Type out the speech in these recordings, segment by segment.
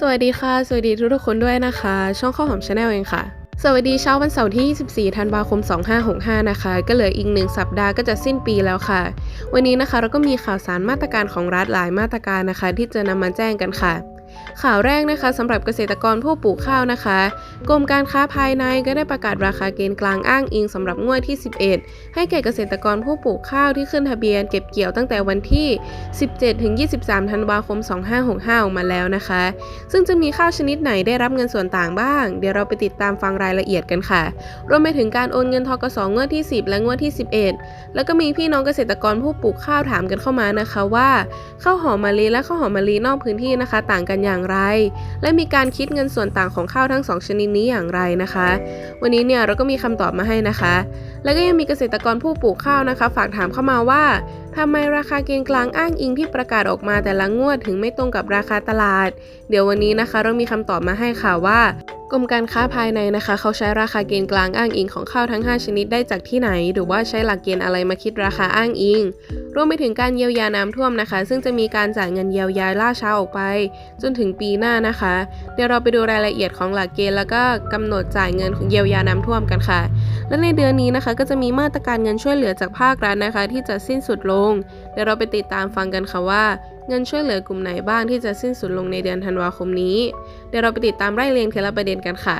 สวัสดีค่ะ สวัสดีทุกทุกคนด้วยนะคะ ช่องข้าวหอมชาแนลเองค่ะ สวัสดีเช้าวันเสาร์ที่ 24 ธันวาคม 2565 นะคะ ก็เหลืออีกหนึ่งสัปดาห์ก็จะสิ้นปีแล้วค่ะ วันนี้นะคะเราก็มีข่าวสารมาตรการของรัฐหลายมาตรการนะคะ ที่จะนำมาแจ้งกันค่ะ ข่าวแรกนะคะสำหรับเกษตรกรผู้ปลูกข้าวนะคะ กรมการค้าภายในก็ได้ประกาศราคาเกณฑ์กลางอ้างอิงสำหรับงวดที่ 11 ให้แก่เกษตรกรผู้ปลูกข้าวที่ขึ้นทะเบียนเก็บเกี่ยวตั้งแต่วันที่ 17ถึง23 ธันวาคม 2565 ออกมาแล้วนะคะ ซึ่งจะมีข้าวชนิดไหนได้รับเงินส่วนต่างบ้าง เดี๋ยวเราไปติดตามฟังรายละเอียดกันค่ะ รวมไปถึงการโอนเงินทกสงวดที่ 10 และงวดที่ 11 แล้วก็มีพี่น้องเกษตรกรผู้ปลูกข้าวถามกันเข้ามานะคะว่าข้าวหอมมะลิและข้าวหอมมะลินอกพื้นที่นะคะ ต่างกันอย่างไร และมีการคิดเงินส่วนต่างของข้าวทั้งสองชนิดนี้อย่างไรนะคะ วันนี้เนี่ยเราก็มีคำตอบมาให้นะคะ แล้วก็ยังมีเกษตรกรผู้ปลูกข้าวนะคะ ฝากถามเข้ามาว่าทำไมราคาเกณฑ์กลางอ้างอิงที่ประกาศออกมาแต่ละงวดถึงไม่ตรงกับราคาตลาด เดี๋ยววันนี้นะคะ เรามีคำตอบมาให้ค่ะว่า กรมการค้าภายในนะคะ เขาใช้ราคาเกณฑ์กลางอ้างอิงของข้าวทั้ง 5 ชนิดได้จากที่ไหน หรือว่าใช้หลักเกณฑ์อะไรมาคิดราคาอ้างอิง รวมไปถึงการเยียวยาน้ำท่วมนะคะ ซึ่งจะมีการจ่ายเงินเยียวยาล่าช้าออกไป จนถึงปีหน้านะคะ เดี๋ยวเราไปดูรายละเอียดของหลักเกณฑ์แล้วก็กำหนดจ่ายเงินเยียวยาน้ำท่วมกันค่ะ และในเดือนนี้นะคะ ก็จะมีมาตรการเงินช่วยเหลือจากภาครัฐนะคะ ที่จะสิ้นสุดลง เดี๋ยวเราไปติดตามฟังกันค่ะว่า เงินช่วยเหลือกลุ่มไหนบ้างที่จะสิ้นสุดลงในเดือนธันวาคมนี้ เดี๋ยวเราไปติดตามไล่เรียงทีละประเด็นกันค่ะ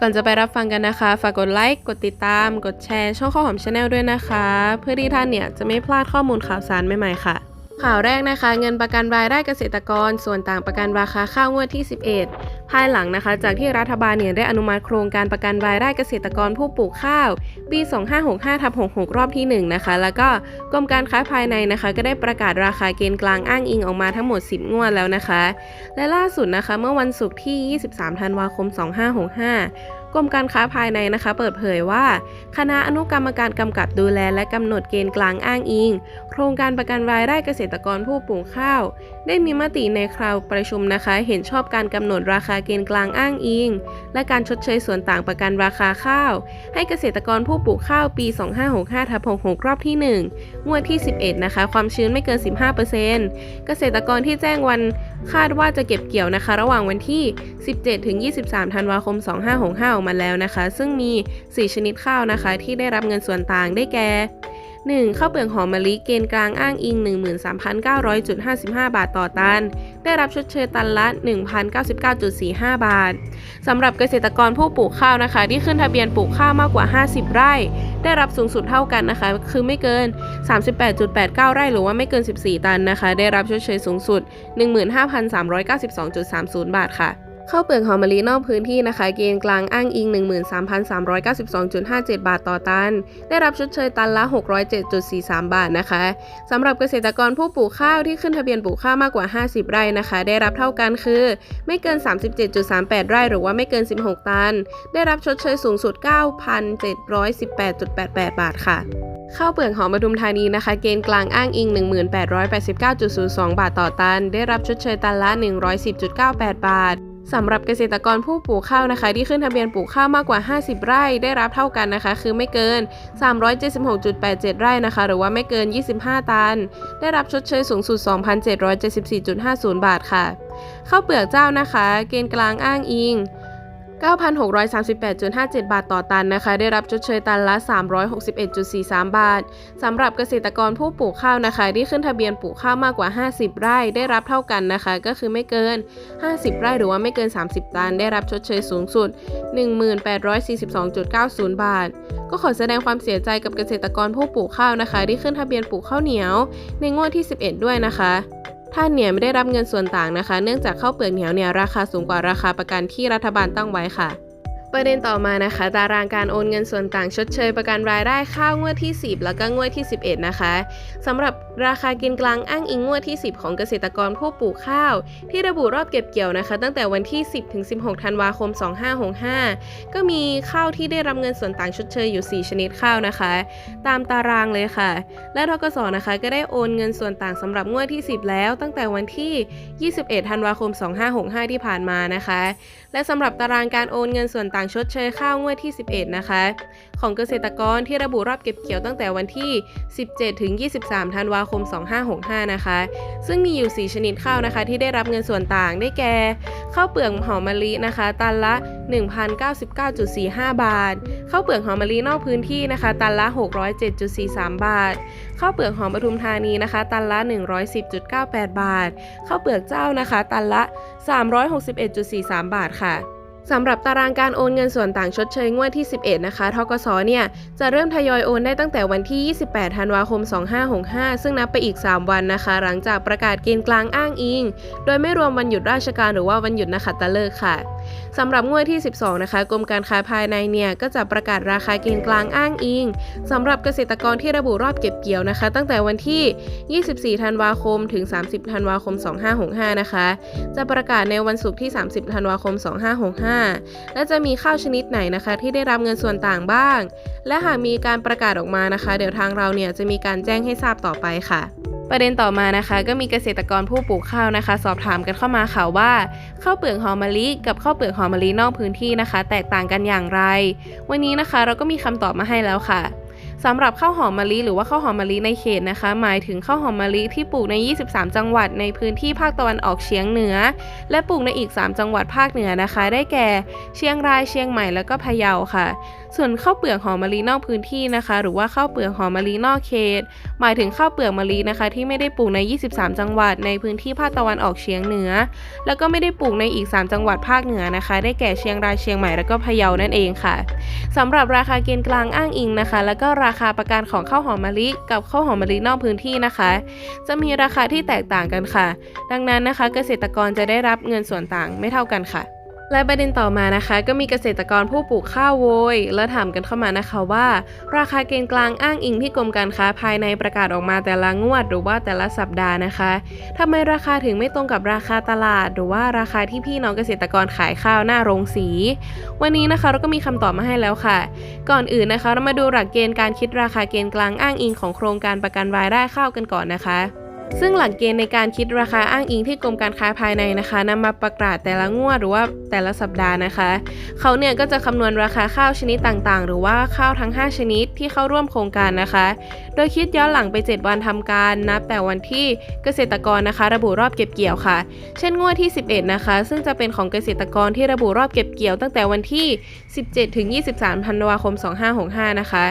ก่อนจะไปรับฟังกันนะคะ ฝากกดไลค์ กดติดตาม กดแชร์ ช่องข้อหอมชาแนลด้วยนะคะ เพื่อที่ท่านเนี่ยจะไม่พลาดข้อมูลข่าวสารใหม่ๆค่ะ ข่าวแรกนะคะ เงินประกันรายได้เกษตรกร ส่วนต่างประกันราคาข้าวงวดที่ 11 ภายหลังนะคะ จากที่รัฐบาลเนี่ยได้อนุมัติโครงการประกันรายได้เกษตรกรผู้ปลูกข้าวปี 2565ทับ66 รอบที่ 1 นะคะ แล้วก็กรมการค้าภายในนะคะ ก็ได้ประกาศราคาเกณฑ์กลางอ้างอิงออกมาทั้งหมด 10 งวดแล้วนะคะ และล่าสุดนะคะ เมื่อวันศุกร์ที่ 23 ธันวาคม 2565 กรมการค้าภายในนะคะ เปิดเผยว่า คณะอนุกรรมการกำกับดูแลและกำหนดเกณฑ์กลางอ้างอิง โครงการประกันรายได้เกษตรกรผู้ปลูกข้าว ได้มีมติในคราวประชุมนะคะ เห็นชอบการกำหนดราคาเกณฑ์กลางอ้างอิง และการชดเชยส่วนต่างประกันราคาข้าว ให้เกษตรกรผู้ปลูกข้าวปี 2565ทับ66รอบที่ 1 งวดที่ 11 นะคะ ความชื้นไม่เกิน 15%เกษตรกรที่แจ้งวันคาดว่าจะเก็บเกี่ยวนะคะ ระหว่างวันที่ 17ถึง23 ธันวาคม 2565ออกมาแล้วนะคะ ซึ่งมี 4 ชนิดข้าวนะคะ ที่ได้รับเงินส่วนต่างได้แก่ 1. ข้าวเปลือกหอมมะลิเกณฑ์กลางอ้างอิง 13,900.55 บาทต่อตัน ได้รับชดเชยตันละ 1,099.45 บาทสำหรับเกษตรกรผู้ปลูกข้าวนะคะ ที่ขึ้นทะเบียนปลูกข้าวมากกว่า 50 ไร่ ได้รับสูงสุดเท่ากันนะคะ คือไม่เกิน 38.89 ไร่หรือว่าไม่เกิน 14 ตันนะคะ ได้รับชดเชยสูงสุด 15,392.30 บาทค่ะ ข้าวเปลือกหอมมะลินอกพื้นที่นะคะ เกณฑ์กลางอ้างอิง 13,392.57 บาทต่อตัน ได้รับชดเชยตันละ 607.43 บาทนะคะสำหรับเกษตรกรผู้ปลูกข้าวที่ขึ้นทะเบียนปลูกข้าวมากกว่า 50 ไร่นะคะ ได้รับเท่ากันคือ ไม่เกิน 37.38 ไร่หรือว่าไม่เกิน 16 ตัน ได้รับชดเชยสูงสุด 9,718.88 บาทค่ะข้าวเปลือกหอมปทุมธานีนะคะ เกณฑ์กลางอ้างอิง 1889.02 บาทต่อตัน ได้รับชดเชยตันละ 110.98 บาท สำหรับเกษตรกรผู้ปลูกข้าวนะคะ ที่ขึ้นทะเบียนปลูกข้าวมากกว่า 50 ไร่ได้รับเท่ากันนะคะ คือไม่เกิน 376.87 ไร่นะคะ หรือว่าไม่เกิน 25 ตัน ได้รับชดเชยสูงสุด 2,774.50 บาทค่ะข้าวเปลือกเจ้านะคะ เกณฑ์กลางอ้างอิง 9,638.57 บาทต่อตันนะคะ ได้รับชดเชยตันละ 361.43 บาทสำหรับเกษตรกรผู้ปลูกข้าวนะคะ ที่ขึ้นทะเบียนปลูกข้าวมากกว่า 50 ไร่ได้รับเท่ากันนะคะ ก็คือไม่เกิน 50 ไร่หรือว่าไม่เกิน 30 ตัน ได้รับชดเชยสูงสุด 1842.90 บาท ก็ขอแสดงความเสียใจกับเกษตรกรผู้ปลูกข้าวนะคะ ที่ขึ้นทะเบียนปลูกข้าวเหนียว ในงวดที่ 11 ด้วยนะคะ ท่านเนี่ยไม่ได้รับเงินส่วนต่างนะคะ เนื่องจากข้าวเปลือกเหนียวเนี่ยราคาสูงกว่าราคาประกันที่รัฐบาลตั้งไว้ค่ะ ประเด็นต่อมานะคะ ตารางการโอนเงินส่วนต่างชดเชยประกันรายได้ข้าวงวดที่ 10 แล้วก็งวดที่ 11 นะคะสำหรับราคากินกลางอ้างอิงงวดที่ 10 ของเกษตรกรผู้ปลูกข้าว ที่ระบุรอบเก็บเกี่ยวนะคะ ตั้งแต่วันที่ 10ถึง16 ธันวาคม 2565 ก็มีข้าวที่ได้รับเงินส่วนต่างชดเชยอยู่ 4 ชนิดข้าวนะคะ ตามตารางเลยค่ะ และทกสนะคะก็ได้โอนเงินส่วนต่างสำหรับงวดที่ 10 แล้ว ตั้งแต่วันที่ 21 ธันวาคม 2565 ที่ผ่านมานะคะ และสำหรับตารางการโอนเงินส่วนต่างชดเชยข้าวงวดที่ 11 นะคะ ของเกษตรกรที่ระบุรอบเก็บเกี่ยวตั้งแต่วันที่ 17 ถึง 23 ธันวาคม 2565 นะคะ ซึ่งมีอยู่ 4 ชนิดข้าวนะคะ ที่ได้รับเงินส่วนต่างได้แก่ข้าวเปลือกหอมมะลินะคะตันละ 1,099.45 บาทข้าวเปลือกหอมมะลินอกพื้นที่นะคะ ตันละ 607.43 บาทข้าวเปลือกหอมปทุมธานีนะคะ ตันละ 110.98 บาท ข้าวเปลือกเจ้านะคะ ตันละ 361.43 บาทค่ะสำหรับตารางการโอนเงินส่วนต่างชดเชยงวดที่ 11 นะคะ ทกสเนี่ย จะเริ่มทยอยโอนได้ตั้งแต่วันที่ 28 ธันวาคม 2565 ซึ่งนับไปอีก 3 วันนะคะ หลังจากประกาศเกณฑ์กลางอ้างอิง โดยไม่รวมวันหยุดราชการหรือว่าวันหยุดนักขัตฤกษ์ค่ะ สำหรับงวดที่ 12 นะคะ กรมการค้าภายในเนี่ยก็จะประกาศราคาเกณฑ์กลางอ้างอิงสำหรับเกษตรกรที่ระบุรอบเก็บเกี่ยวนะคะ ตั้งแต่วันที่ 24 ธันวาคม ถึง 30 ธันวาคม 2565 นะคะ จะประกาศในวันศุกร์ที่ 30 ธันวาคม 2565 และจะมีข้าวชนิดไหนนะคะ ที่ได้รับเงินส่วนต่างบ้าง และหากมีการประกาศออกมานะคะ เดี๋ยวทางเราเนี่ยจะมีการแจ้งให้ทราบต่อไปค่ะ ประเด็นต่อมานะคะ ก็มีเกษตรกรผู้ปลูกข้าวนะคะ สอบถามกันเข้ามาค่ะว่าข้าวเปลือกหอมมะลิกับข้าวเปลือกหอมมะลินอกพื้นที่นะคะ แตกต่างกันอย่างไร วันนี้นะคะเราก็มีคำตอบมาให้แล้วค่ะสำหรับข้าวหอมมะลิหรือว่าข้าวหอมมะลิในเขตนะคะ หมายถึงข้าวหอมมะลิที่ปลูกใน 23 จังหวัดในพื้นที่ภาคตะวันออกเฉียงเหนือ และปลูกในอีก 3 จังหวัดภาคเหนือนะคะ ได้แก่ เชียงรายเชียงใหม่แล้วก็พะเยาค่ะ ส่วนข้าวเปลือกหอมมะลินอกพื้นที่นะคะ หรือว่าข้าวเปลือกหอมมะลินอกเขต หมายถึงข้าวเปลือกมะลินะคะ ที่ไม่ได้ปลูกใน 23 จังหวัดในพื้นที่ภาคตะวันออกเฉียงเหนือ แล้วก็ไม่ได้ปลูกในอีก 3 จังหวัดภาคเหนือนะคะ ได้แก่เชียงรายเชียงใหม่แล้วก็พะเยานั่นเองค่ะสำหรับราคาเกณฑ์กลางอ้างอิงนะคะ แล้วก็ราคาประกันของข้าวหอมมะลิกับข้าวหอมมะลินอกพื้นที่นะคะ จะมีราคาที่แตกต่างกันค่ะ ดังนั้นนะคะ เกษตรกรจะได้รับเงินส่วนต่างไม่เท่ากันค่ะ และประเด็นต่อมานะคะ ก็มีเกษตรกรผู้ปลูกข้าวโวย และถามกันเข้ามานะคะว่า ราคาเกณฑ์กลางอ้างอิงที่กรมการค้าภายในประกาศออกมาแต่ละงวด หรือว่าแต่ละสัปดาห์นะคะทำไมราคาถึงไม่ตรงกับราคาตลาด หรือว่าราคาที่พี่น้องเกษตรกรขายข้าวหน้าโรงสี วันนี้นะคะเราก็มีคำตอบมาให้แล้วค่ะ ก่อนอื่นนะคะ เรามาดูหลักเกณฑ์การคิดราคาเกณฑ์กลางอ้างอิงของโครงการประกันรายได้ข้าวกันก่อนนะคะ ซึ่งหลักเกณฑ์ในการคิดราคาอ้างอิงที่กรมการค้าภายในนะคะนำมาประกาศแต่ละงวดหรือว่าแต่ละสัปดาห์นะคะ เขาเนี่ยก็จะคำนวณราคาข้าวชนิดต่างๆ หรือว่าข้าวทั้ง 5 ชนิดที่เข้าร่วมโครงการนะคะ โดยคิดย้อนหลังไป 7 วันทำการนับแต่วันที่เกษตรกรนะคะ ระบุรอบเก็บเกี่ยวค่ะ เช่นงวดที่ 11 นะคะ ซึ่งจะเป็นของเกษตรกรที่ระบุรอบเก็บเกี่ยวตั้งแต่วันที่ 17ถึง23ธันวาคม 2565 นะคะ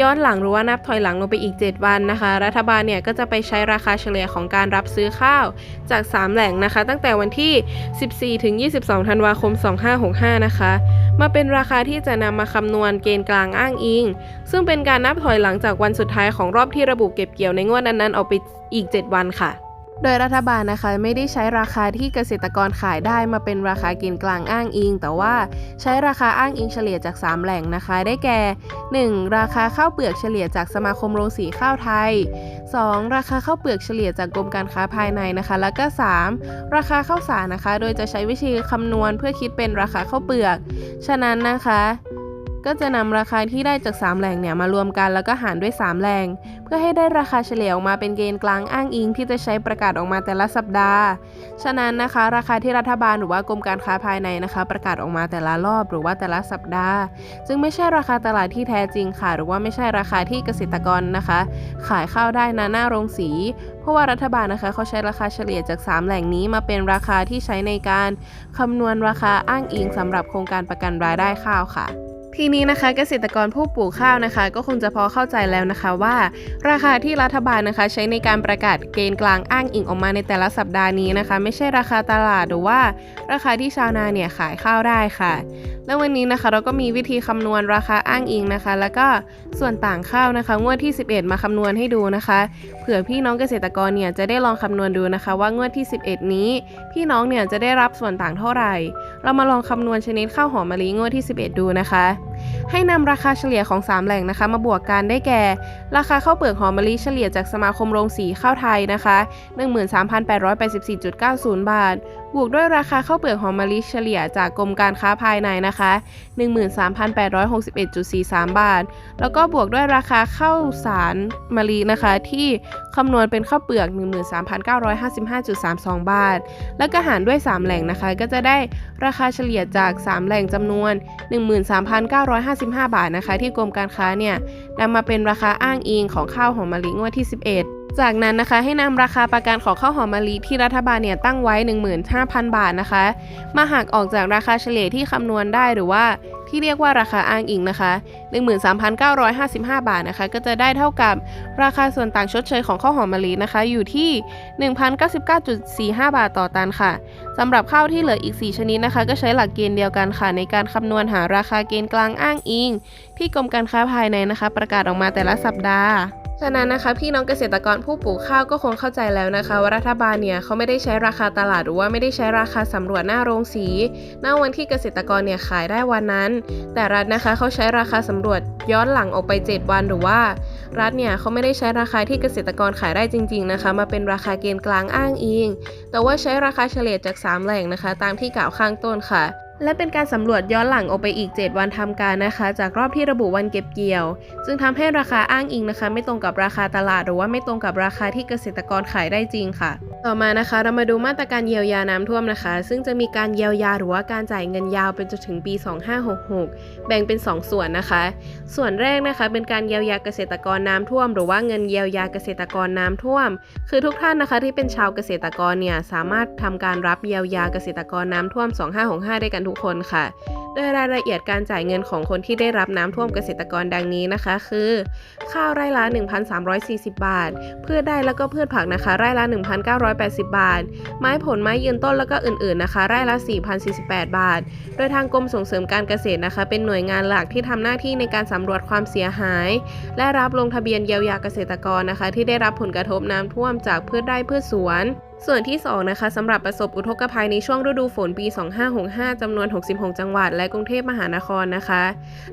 ย้อนหลังหรือว่านับถอยหลังลงไปอีก 7 วันนะคะ รัฐบาลเนี่ยก็จะไปใช้ราคาเฉลี่ยลี่ยของการรับซื้อข้าวจาก 3 แหล่งนะคะ ตั้งแต่วันที่ 14 ถึง 22 ธันวาคม 2565 นะคะ มาเป็นราคาที่จะนำมาคำนวณเกณฑ์กลางอ้างอิง ซึ่งเป็นการนับถอยหลังจากวันสุดท้ายของรอบที่ระบุเก็บเกี่ยวในงวดนั้นๆออกไปอีก 7 วันค่ะ โดยรัฐบาลนะคะไม่ได้ใช้ราคาที่เกษตรกรขายได้มาเป็นราคากณฑ์กลางอ้างอิง แต่ว่าใช้ราคาอ้างอิงเฉลี่ยจาก 3 แหล่งนะคะ ได้แก่ 1. ราคาข้าวเปลือกเฉลี่ยจากสมาคมโรงสีข้าวไทย 2. ราคาข้าวเปลือกเฉลี่ยจากกรมการค้าภายในนะคะ แล้วก็ 3. ราคาข้าวสารนะคะ โดยจะใช้วิธีคำนวณเพื่อคิดเป็นราคาข้าวเปลือก ฉะนั้นนะคะ ก็จะนำราคาที่ได้จาก 3 แหล่งเนี่ยมารวมกันแล้วก็หารด้วย 3 แหล่ง เพื่อให้ได้ราคาเฉลี่ยออกมาเป็นเกณฑ์กลางอ้างอิงที่จะใช้ประกาศออกมาแต่ละสัปดาห์ ฉะนั้นนะคะ ราคาที่รัฐบาลหรือว่ากรมการค้าภายในนะคะ ประกาศออกมาแต่ละรอบหรือว่าแต่ละสัปดาห์ จึงไม่ใช่ราคาตลาดที่แท้จริงค่ะ หรือว่าไม่ใช่ราคาที่เกษตรกรนะคะ ขายข้าวได้นะหน้าโรงสี เพราะว่ารัฐบาลนะคะเขาใช้ราคาเฉลี่ยจาก 3 แหล่งนี้มาเป็นราคาที่ใช้ในการคำนวณราคาอ้างอิงสำหรับโครงการประกันรายได้ข้าวค่ะ ทีนี้นะคะเกษตรกรผู้ปลูกข้าวนะคะ ก็คงจะพอเข้าใจแล้วนะคะว่า ราคาที่รัฐบาลนะคะ ใช้ในการประกาศเกณฑ์กลางอ้างอิงออกมาในแต่ละสัปดาห์นี้นะคะ ไม่ใช่ราคาตลาดหรือว่า ราคาที่ชาวนาเนี่ยขายข้าวได้ค่ะ แล้ววันนี้นะคะเราก็มีวิธีคำนวณราคาอ้างอิงนะคะ แล้วก็ส่วนต่างข้าวนะคะ งวดที่ 11 มาคำนวณให้ดูนะคะ เผื่อพี่น้องเกษตรกรเนี่ยจะได้ลองคำนวณดูนะคะ ว่างวดที่ 11 นี้ พี่น้องเนี่ยจะได้รับส่วนต่างเท่าไหร่ เรามาลองคำนวณชนิดข้าวหอมมะลิงวดที่ 11 ดูนะคะ ให้นำราคาเฉลี่ยของ 3 แหล่งนะคะ มาบวกกันได้แก่ ราคาข้าวเปลือกหอมมะลิเฉลี่ยจากสมาคมโรงสีข้าวไทยนะคะ 13,884.90 บาทบวกด้วยราคาข้าวเปลือกหอมมะลิเฉลี่ยจากกรมการค้าภายในนะคะ 13,861.43 บาท แล้วก็บวกด้วยราคาข้าวสารมะลินะคะ ที่คำนวณเป็นข้าวเปลือก 13,955.32 บาท แล้วก็หารด้วย 3 แหล่งนะคะ ก็จะได้ราคาเฉลี่ยจาก 3 แหล่งจำนวน 13,955 บาทนะคะ ที่กรมการค้าเนี่ยนำมาเป็นราคาอ้างอิงของข้าวหอมมะลิงวดที่ 11 จากนั้นนะคะให้นำราคาประกันของข้าวหอมมะลิที่รัฐบาลเนี่ยตั้งไว้ 15,000 บาทนะคะ มาหักออกจากราคาเฉลี่ยที่คำนวณได้หรือว่าที่เรียกว่าราคาอ้างอิงนะคะ 13,955 บาทนะคะ ก็จะได้เท่ากับราคาส่วนต่างชดเชยของข้าวหอมมะลินะคะ อยู่ที่ 1,099.45 บาทต่อตันค่ะสำหรับข้าวที่เหลืออีก 4 ชนิดนะคะ ก็ใช้หลักเกณฑ์เดียวกันค่ะ ในการคำนวณหาราคาเกณฑ์กลางอ้างอิง ที่กรมการค้าภายในนะคะ ประกาศออกมาแต่ละสัปดาห์ ฉะนั้นนะคะพี่น้องเกษตรกรผู้ปลูกข้าวก็คงเข้าใจแล้วนะคะ ว่ารัฐบาลเนี่ยเขาไม่ได้ใช้ราคาตลาดหรือว่าไม่ได้ใช้ราคาสำรวจหน้าโรงสีหน้าวันที่เกษตรกรเนี่ยขายได้วันนั้น แต่รัฐนะคะเขาใช้ราคาสำรวจย้อนหลังออกไป 7 วันหรือว่า รัฐเนี่ยเขาไม่ได้ใช้ราคาที่เกษตรกรขายได้จริง ๆนะคะ มาเป็นราคาเกณฑ์กลางอ้างอิงแต่ว่าใช้ราคาเฉลี่ยจาก 3 แหล่งนะคะ ตามที่กล่าวข้างต้นค่ะ และเป็นการสำรวจย้อนหลังออกไปอีก 7 วันทำการนะคะ จากรอบที่ระบุวันเก็บเกี่ยว จึงทำให้ราคาอ้างอิงนะคะ ไม่ตรงกับราคาตลาด หรือว่าไม่ตรงกับราคาที่เกษตรกรขายได้จริงค่ะ ต่อมานะคะ เรามาดูมาตรการเยียวยาน้ำท่วมนะคะ ซึ่งจะมีการเยียวยาหรือว่าการจ่ายเงินยาวไปจนถึงปี 2566 แบ่งเป็น 2 ส่วนนะคะ ส่วนแรกนะคะ เป็นการเยียวยาเกษตรกรน้ำท่วม หรือว่าเงินเยียวยาเกษตรกรน้ำท่วม คือทุกท่านนะคะที่เป็นชาวเกษตรกรเนี่ยสามารถทำการรับเยียวยาเกษตรกรน้ำท่วม 2565 ได้กันทุกคนค่ะ โดยรายละเอียดการจ่ายเงินของคนที่ได้รับน้ำท่วมเกษตรกรดังนี้นะคะ คือ ข้าวไร่ละ 1,340 บาท พืชได้แล้วก็พืชผักนะคะ ไร่ละ 1,980 บาท ไม้ผลไม้ยืนต้นแล้วก็อื่นๆนะคะ ไร่ละ 4,048 บาท โดยทางกรมส่งเสริมการเกษตรนะคะ เป็นหน่วยงานหลักที่ทำหน้าที่ในการสำรวจความเสียหาย และรับลงทะเบียนเยียวยาเกษตรกรนะคะ ที่ได้รับผลกระทบน้ำท่วมจากพืชไร่พืชสวน ส่วนที่ 2 นะคะสำหรับประสบอุทกภัยในช่วงฤดูฝนปี 2565 จำนวน 66 จังหวัด และกรุงเทพมหานครนะคะ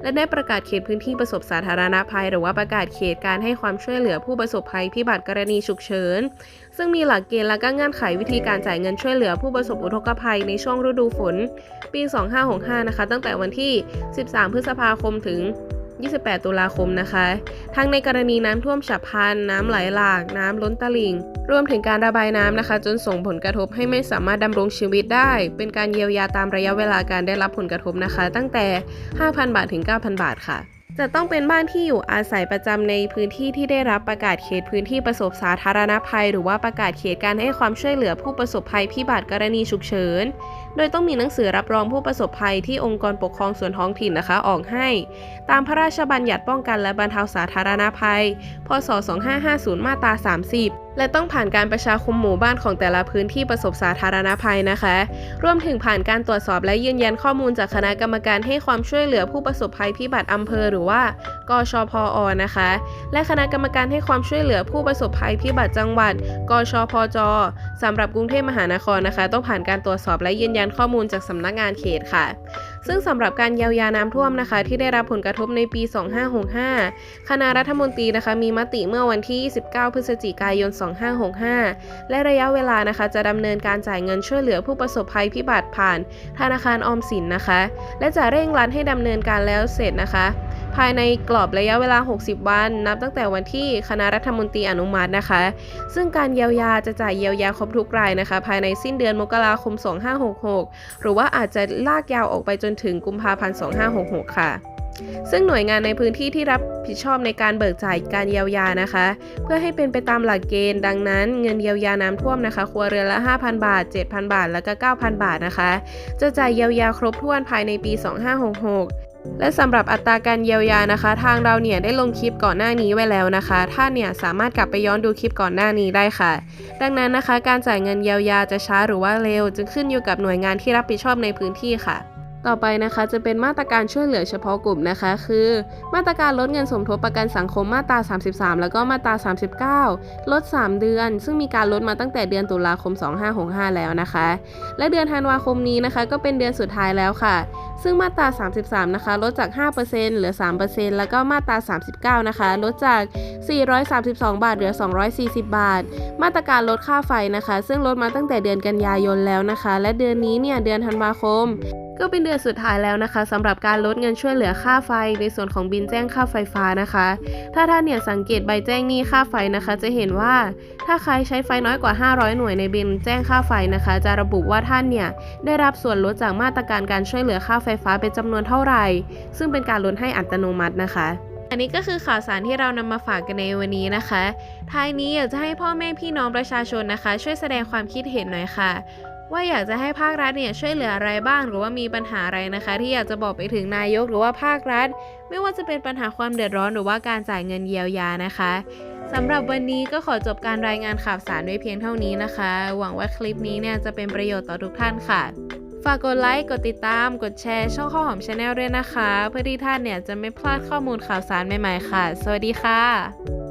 และได้ประกาศเขตพื้นที่ประสบสาธารณภัย หรือว่าประกาศเขตการให้ความช่วยเหลือผู้ประสบภัยพิบัติกรณีฉุกเฉิน ซึ่งมีหลักเกณฑ์และก็เงื่อนไขวิธีการจ่ายเงินช่วยเหลือผู้ประสบอุทกภัยในช่วงฤดูฝน ปี 2565 นะคะ ตั้งแต่วันที่ 13 พฤษภาคมถึง 28 ตุลาคมนะคะ ทั้งในกรณีน้ำท่วมฉับพลัน น้ำไหลหลาก น้ำล้นตลิ่ง รวมถึงการระบายน้ำนะคะ จนส่งผลกระทบให้ไม่สามารถดำรงชีวิตได้ เป็นการเยียวยาตามระยะเวลาการได้รับผลกระทบนะคะ ตั้งแต่ 5,000 บาทถึง 9,000 บาทค่ะจะต้องเป็นบ้านที่อยู่อาศัยประจำในพื้นที่ที่ได้รับประกาศเขตพื้นที่ประสบสาธารณภัย หรือว่าประกาศเขตการให้ความช่วยเหลือผู้ประสบภัยพิบัติกรณีฉุกเฉิน โดยต้องมีหนังสือรับรองผู้ประสบภัยที่องค์กรปกครองส่วนท้องถิ่นนะคะออกให้ ตามพระราชบัญญัติป้องกันและบรรเทาสาธารณภัย พศ 2550 มาตรา 30และต้องผ่านการประชาคมหมู่บ้านของแต่ละพื้นที่ประสบสาธารณภัยนะคะ รวมถึงผ่านการตรวจสอบและยืนยันข้อมูลจากคณะกรรมการให้ความช่วยเหลือผู้ประสบภัยพิบัติอำเภอหรือว่ากชพอนะคะ และคณะกรรมการให้ความช่วยเหลือผู้ประสบภัยพิบัติจังหวัด กชพจสำหรับกรุงเทพมหานครนะคะ ต้องผ่านการตรวจสอบและยืนยันข้อมูลจากสำนักงานเขตค่ะ ซึ่งสำหรับการเยียวยาน้ำท่วมนะคะ ที่ได้รับผลกระทบในปี 2565 คณะรัฐมนตรีนะคะ มีมติเมื่อวันที่ 29 พฤศจิกายน 2565 และระยะเวลานะคะ จะดำเนินการจ่ายเงินช่วยเหลือผู้ประสบภัยพิบัติผ่าน ธนาคารออมสินนะคะ และจะเร่งรัดให้ดำเนินการแล้วเสร็จนะคะ ภายในกรอบระยะเวลา 60 วัน นับตั้งแต่วันที่คณะรัฐมนตรีอนุมัตินะคะ ซึ่งการเยียวยาจะจ่ายเยียวยาครบทุกรายนะคะ ภายในสิ้นเดือนมกราคม 2566 หรือว่าอาจจะลากยาวออกไปจนถึงกุมภาพันธ์ 2566 ค่ะซึ่งหน่วยงานในพื้นที่ที่รับผิดชอบในการเบิกจ่ายการเยียวยานะคะ เพื่อให้เป็นไปตามหลักเกณฑ์ดังนั้น เงินเยียวยาน้ำท่วมนะคะ ครัวเรือนละ 5,000 บาท 7,000 บาท แล้วก็ 9,000 บาทนะคะ จะจ่ายเยียวยาครบถ้วนภายในปี 2566 และสำหรับอัตราการเยียวยานะคะ ทางเราเนี่ยได้ลงคลิปก่อนหน้านี้ไว้แล้วนะคะ ท่านเนี่ยสามารถกลับไปย้อนดูคลิปก่อนหน้านี้ได้ค่ะ ดังนั้นนะคะ การจ่ายเงินเยียวยาจะช้าหรือว่าเร็ว จึงขึ้นอยู่กับหน่วยงานที่รับผิดชอบในพื้นที่ค่ะ ต่อไปนะคะจะเป็นมาตรการช่วยเหลือเฉพาะกลุ่มนะคะ คือ มาตรการลดเงินสมทบประกันสังคมมาตรา 33 แล้วก็มาตรา 39 ลด 3 เดือน ซึ่งมีการลดมาตั้งแต่เดือนตุลาคม 2565 แล้วนะคะ และเดือนธันวาคมนี้นะคะ ก็เป็นเดือนสุดท้ายแล้วค่ะ ซึ่งมาตรา 33 นะคะ ลดจาก 5%เหลือ 3%แล้วก็มาตรา 39 นะคะ ลดจาก 432 บาท เหลือ 240 บาท มาตรการลดค่าไฟนะคะ ซึ่งลดมาตั้งแต่เดือนกันยายนแล้วนะคะ และเดือนนี้เนี่ยเดือนธันวาคม ก็เป็นเดือนสุดท้ายแล้วนะคะสำหรับการลดเงินช่วยเหลือค่าไฟ ในส่วนของบินแจ้งค่าไฟฟ้านะคะ ถ้าท่านเนี่ยสังเกตใบแจ้งหนี้ค่าไฟนะคะ จะเห็นว่าถ้าใครใช้ไฟน้อยกว่า 500 หน่วยในบินแจ้งค่าไฟนะคะ จะระบุว่าท่านเนี่ยได้รับส่วนลดจากมาตรการการช่วยเหลือค่าไฟฟ้าเป็นจำนวนเท่าไหร่ ซึ่งเป็นการลดให้อัตโนมัตินะคะอันนี้ก็คือข่าวสารที่เรานำมาฝากกันในวันนี้นะคะ ท้ายนี้อยากจะให้พ่อแม่พี่น้องประชาชนนะคะ ช่วยแสดงความคิดเห็นหน่อยค่ะ ว่าอยากจะให้ภาครัฐเนี่ยช่วยเหลืออะไรบ้างหรือว่ามีปัญหาอะไรนะคะ ที่อยากจะบอกไปถึงนายกหรือว่าภาครัฐ ไม่ว่าจะเป็นปัญหาความเดือดร้อนหรือว่าการจ่ายเงินเยียวยานะคะสำหรับวันนี้ก็ขอจบการรายงานข่าวสารด้วยเพียงเท่านี้นะคะ หวังว่าคลิปนี้เนี่ยจะเป็นประโยชน์ต่อทุกท่านค่ะ ฝากกดไลค์ กดติดตาม กดแชร์ ช่องข้าวหอมชาแนลด้วยนะคะ เพื่อที่ท่านเนี่ยจะไม่พลาดข้อมูลข่าวสารใหม่ๆค่ะ สวัสดีค่ะ